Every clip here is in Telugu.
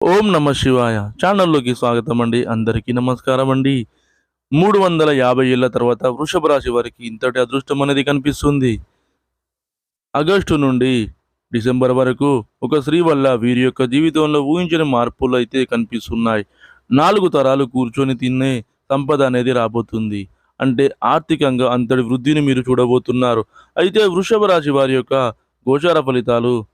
ఓం నమ శివాయ. ఛానల్లోకి స్వాగతం అండి. అందరికీ నమస్కారం అండి. మూడు వందల యాభై ఏళ్ళ తర్వాత వృషభ రాశి వారికి ఇంతటి అదృష్టం అనేది కనిపిస్తుంది. ఆగస్టు నుండి డిసెంబర్ వరకు ఒక స్త్రీ వల్ల వీరి యొక్క జీవితంలో ఊహించిన మార్పులు అయితే కనిపిస్తున్నాయి. నాలుగు తరాలు కూర్చొని తినే సంపద అనేది రాబోతుంది. అంటే ఆర్థికంగా అంతటి వృద్ధిని మీరు చూడబోతున్నారు. అయితే వృషభ రాశి వారి యొక్క గోచార ఫలితాలు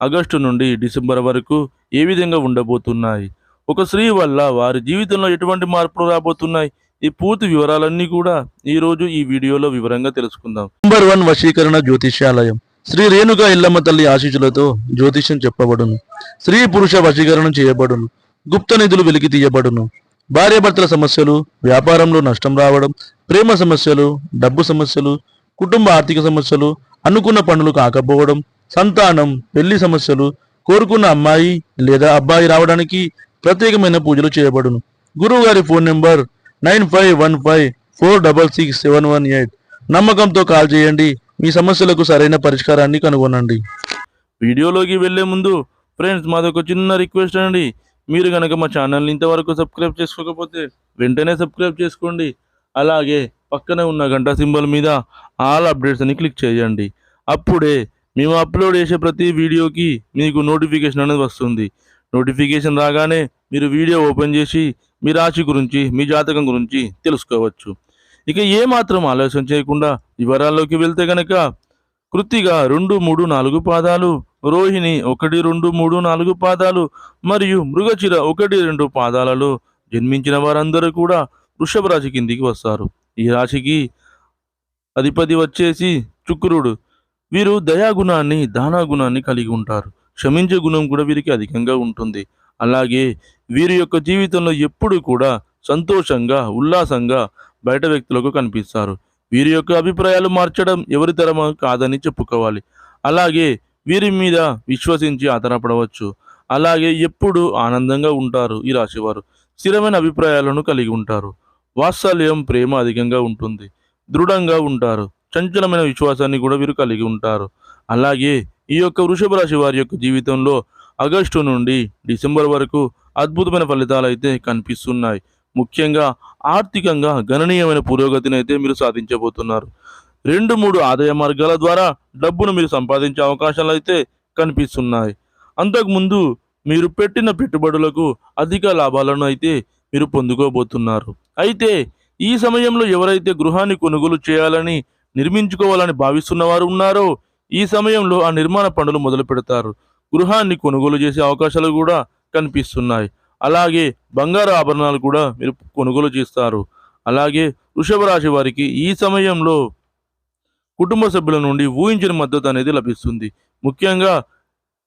ఆగస్టు నుండి డిసెంబర్ వరకు ఏ విధంగా ఉండబోతున్నాయి? ఒక స్త్రీ వల్ల వారి జీవితంలో ఎటువంటి మార్పులు రాబోతున్నాయి? ఈ పూర్తి వివరాలన్నీ కూడా ఈరోజు ఈ వీడియోలో వివరంగా తెలుసుకుందాం. నంబర్ వన్ వశీకరణ జ్యోతిష్యాలయం. శ్రీ రేణుక ఇల్లమ్మ తల్లి ఆశీస్సులతో జ్యోతిష్యం చెప్పబడును. స్త్రీ పురుష వశీకరణం చేయబడును. గుప్త నిధులు వెలికి తీయబడును. భార్యాభర్తల సమస్యలు వ్యాపారంలో నష్టం రావడం ప్రేమ సమస్యలు డబ్బు సమస్యలు కుటుంబ ఆర్థిక సమస్యలు అనుకున్న పనులు కాకపోవడం సంతానం పెళ్ళి సమస్యలు కోరుకున్న అమ్మాయి లేదా అబ్బాయి రావడానికి ప్రత్యేకమైన పూజలు చేయబడును. గురువు గారి phone number nine five one five four double six seven one eight. నమ్మకంతో కాల్ చేయండి. మీ సమస్యలకు సరైన పరిష్కారాన్ని కనుగొనండి. వీడియోలోకి వెళ్ళే ముందు ఫ్రెండ్స్ మాదొక చిన్న రిక్వెస్ట్ అండి. మీరు కనుక మా ఛానల్ని ఇంతవరకు సబ్స్క్రైబ్ చేసుకోకపోతే వెంటనే సబ్స్క్రైబ్ చేసుకోండి. అలాగే పక్కనే ఉన్న గంట సింబల్ మీద ఆల్ అప్డేట్స్ అని క్లిక్ చేయండి. అప్పుడే మేము అప్లోడ్ చేసే ప్రతి వీడియోకి మీకు నోటిఫికేషన్ అనేది వస్తుంది. నోటిఫికేషన్ రాగానే మీరు వీడియో ఓపెన్ చేసి మీ రాశి గురించి మీ జాతకం గురించి తెలుసుకోవచ్చు. ఇక ఏమాత్రం ఆలస్యం చేయకుండా వివరాల్లోకి వెళ్తే గనక కృత్తిగా రెండు మూడు నాలుగు పాదాలు రోహిణి ఒకటి రెండు మూడు నాలుగు పాదాలు మరియు మృగచిర ఒకటి రెండు పాదాలలో జన్మించిన వారందరూ కూడా వృషభ రాశి కిందికి వస్తారు. ఈ రాశికి అధిపతి వచ్చేసి శుక్రుడు. వీరు దయాగుణాన్ని దానాగుణాన్ని కలిగి ఉంటారు. క్షమించే గుణం కూడా వీరికి అధికంగా ఉంటుంది. అలాగే వీరి యొక్క జీవితంలో ఎప్పుడు కూడా సంతోషంగా ఉల్లాసంగా బయట వ్యక్తులకు కనిపిస్తారు. వీరి యొక్క అభిప్రాయాలు మార్చడం ఎవరి తరమ కాదని చెప్పుకోవాలి. అలాగే వీరి మీద విశ్వసించి ఆధారపడవచ్చు. అలాగే ఎప్పుడు ఆనందంగా ఉంటారు ఈ రాశివారు. స్థిరమైన అభిప్రాయాలను కలిగి ఉంటారు. వాత్సల్యం ప్రేమ అధికంగా ఉంటుంది. దృఢంగా ఉంటారు. చంచలమైన విశ్వాసాన్ని కూడా వీరు కలిగి ఉంటారు. అలాగే ఈ యొక్క వృషభ రాశి వారి యొక్క జీవితంలో ఆగస్టు నుండి డిసెంబర్ వరకు అద్భుతమైన ఫలితాలు అయితే కనిపిస్తున్నాయి. ముఖ్యంగా ఆర్థికంగా గణనీయమైన పురోగతిని అయితే మీరు సాధించబోతున్నారు. రెండు మూడు ఆదాయ మార్గాల ద్వారా డబ్బును మీరు సంపాదించే అవకాశాలు అయితే కనిపిస్తున్నాయి. అంతకుముందు మీరు పెట్టిన పెట్టుబడులకు అధిక లాభాలను అయితే మీరు పొందుకోబోతున్నారు. అయితే ఈ సమయంలో ఎవరైతే గృహాన్ని కొనుగోలు చేయాలని నిర్మించుకోవాలని భావిస్తున్న వారు ఉన్నారో. ఈ సమయంలో ఆ నిర్మాణ పనులు మొదలు పెడతారు. గృహాన్ని కొనుగోలు చేసే అవకాశాలు కూడా కనిపిస్తున్నాయి. అలాగే బంగారు ఆభరణాలు కూడా మీరు కొనుగోలు చేస్తారు. అలాగే వృషభ రాశి వారికి ఈ సమయంలో కుటుంబ సభ్యుల నుండి ఊహించిన మద్దతు అనేది లభిస్తుంది. ముఖ్యంగా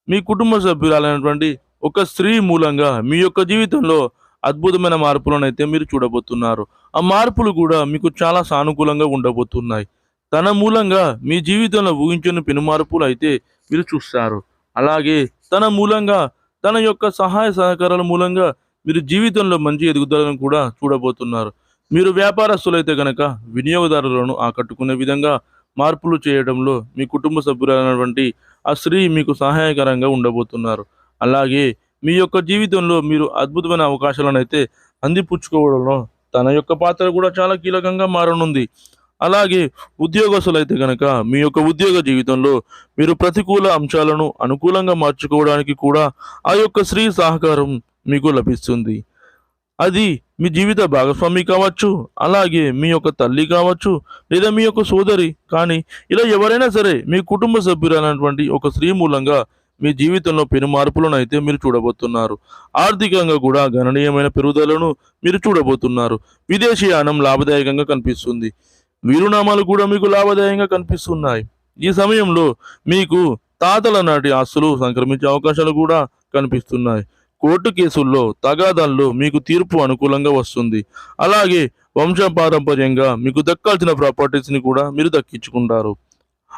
మీ కుటుంబ సభ్యులైనటువంటి ఒక స్త్రీ మూలంగా మీ యొక్క జీవితంలో అద్భుతమైన మార్పులను అయితే మీరు చూడబోతున్నారు. ఆ మార్పులు కూడా మీకు చాలా సానుకూలంగా ఉండబోతున్నాయి. తన మూలంగా మీ జీవితంలో ఊహించని పెను మార్పులు అయితే మీరు చూస్తారు. అలాగే తన మూలంగా తన యొక్క సహాయ సహకారాల మూలంగా మీరు జీవితంలో మంచి ఎదుగుదలను కూడా చూడబోతున్నారు. మీరు వ్యాపారస్తులైతే కనుక వినియోగదారులను ఆకట్టుకునే విధంగా మార్పులు చేయడంలో మీ కుటుంబ సభ్యులైనటువంటి ఆ స్త్రీ మీకు సహాయకరంగా ఉండబోతున్నారు. అలాగే మీ యొక్క జీవితంలో మీరు అద్భుతమైన అవకాశాలను అయితే అందిపుచ్చుకోవడంలో తన యొక్క పాత్ర కూడా చాలా కీలకంగా మారనుంది. అలాగే ఉద్యోగస్తులైతే కనుక మీ యొక్క ఉద్యోగ జీవితంలో మీరు ప్రతికూల అంశాలను అనుకూలంగా మార్చుకోవడానికి కూడా ఆ యొక్క స్త్రీ సహకారం మీకు లభిస్తుంది. అది మీ జీవిత భాగస్వామి కావచ్చు అలాగే మీ యొక్క తల్లి కావచ్చు లేదా మీ యొక్క సోదరి. కానీ ఇలా ఎవరైనా సరే మీ కుటుంబ సభ్యులైనటువంటి ఒక స్త్రీ మూలంగా మీ జీవితంలో పెను మార్పులను అయితే మీరు చూడబోతున్నారు. ఆర్థికంగా కూడా గణనీయమైన పెరుగుదలను మీరు చూడబోతున్నారు. విదేశీయానం లాభదాయకంగా కనిపిస్తుంది. వీరునామాలు కూడా మీకు లాభదాయంగా కనిపిస్తున్నాయి. ఈ సమయంలో మీకు తాతల నాటి ఆస్తులు సంక్రమించే అవకాశాలు కూడా కనిపిస్తున్నాయి. కోర్టు కేసుల్లో తగాదాల్లో మీకు తీర్పు అనుకూలంగా వస్తుంది. అలాగే వంశపారంపర్యంగా మీకు దక్కాల్సిన ప్రాపర్టీస్ని కూడా మీరు దక్కించుకుంటారు.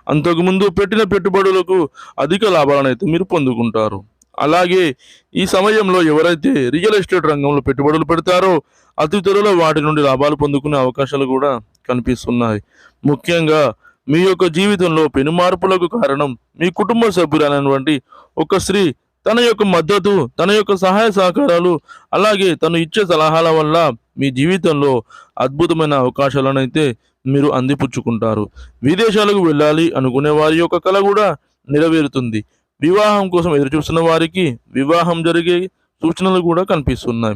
అంతకుముందు పెట్టిన పెట్టుబడులకు అధిక లాభాలను అయితే మీరు పొందుకుంటారు. అలాగే ఈ సమయంలో ఎవరైతే రియల్ ఎస్టేట్ రంగంలో పెట్టుబడులు పెడతారో అతి త్వరలో వాటి నుండి లాభాలు పొందుకునే అవకాశాలు కూడా కనిపిస్తున్నాయి. ముఖ్యంగా మీ యొక్క జీవితంలో పెను మార్పులకు కారణం మీ కుటుంబ సభ్యులైనటువంటి ఒక స్త్రీ తన యొక్క మద్దతు తన యొక్క సహాయ సహకారాలు అలాగే తను ఇచ్చే సలహాల వల్ల మీ జీవితంలో అద్భుతమైన అవకాశాలను అయితే మీరు అందిపుచ్చుకుంటారు. విదేశాలకు వెళ్ళాలి అనుకునే వారి యొక్క కళ కూడా నెరవేరుతుంది. వివాహం కోసం ఎదురు చూస్తున్న వారికి వివాహం జరిగే సూచనలు కూడా కనిపిస్తున్నాయి.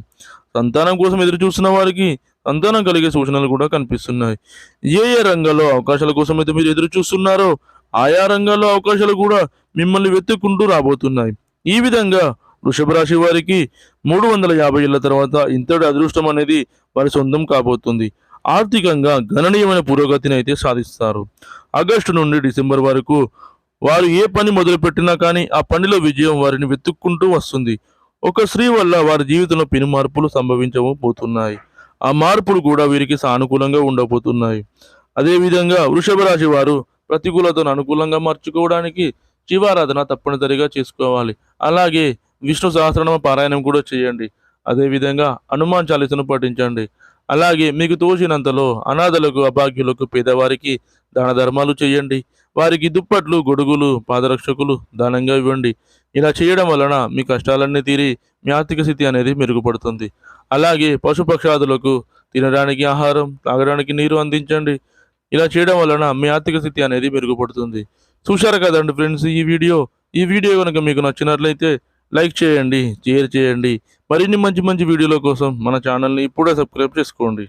సంతానం కోసం ఎదురు చూస్తున్న వారికి సంతానం కలిగే సూచనలు కూడా కనిపిస్తున్నాయి. ఏ ఏ రంగాల్లో అవకాశాల కోసం అయితే మీరు ఎదురు చూస్తున్నారో ఆయా రంగాల్లో అవకాశాలు కూడా మిమ్మల్ని వెతుక్కుంటూ రాబోతున్నాయి. ఈ విధంగా వృషభ రాశి వారికి మూడు వందల యాభై ఏళ్ళ తర్వాత ఇంతటి అదృష్టం అనేది వారి సొంతం కాబోతుంది. ఆర్థికంగా గణనీయమైన పురోగతిని అయితే సాధిస్తారు. ఆగస్టు నుండి డిసెంబర్ వరకు వారు ఏ పని మొదలుపెట్టినా కానీ ఆ పనిలో విజయం వారిని వెతుక్కుంటూ వస్తుంది. ఒక స్త్రీ వల్ల వారి జీవితంలో పెను మార్పులు సంభవించబోతున్నాయి. ఆ మార్పులు కూడా వీరికి సానుకూలంగా ఉండబోతున్నాయి. అదేవిధంగా వృషభ రాశి వారు ప్రతికూలతను అనుకూలంగా మార్చుకోవడానికి శివారాధన తప్పనిసరిగా చేసుకోవాలి. అలాగే విష్ణు సహస్రనామ పారాయణం కూడా చేయండి. అదేవిధంగా హనుమాన్ చాలీసను పఠించండి. అలాగే మీకు తోచినంతలో అనాథలకు అభాగ్యులకు పేదవారికి దాన ధర్మాలు చేయండి. వారికి దుప్పట్లు గొడుగులు పాదరక్షకులు దానంగా ఇవ్వండి. ఇలా చేయడం వలన మీ కష్టాలన్నీ తీరి మీ ఆర్థిక స్థితి అనేది మెరుగుపడుతుంది. అలాగే పశుపక్షాదులకు తినడానికి ఆహారం తాగడానికి నీరు అందించండి. ఇలా చేయడం వలన మీ ఆర్థిక స్థితి అనేది మెరుగుపడుతుంది. చూశారు కదండి ఫ్రెండ్స్ ఈ వీడియో? ఈ వీడియో కనుక మీకు నచ్చినట్లయితే లైక్ చేయండి షేర్ చేయండి. మరిన్ని మంచి మంచి వీడియోల కోసం మన ఛానల్ని ఇప్పుడే సబ్స్క్రైబ్ చేసుకోండి.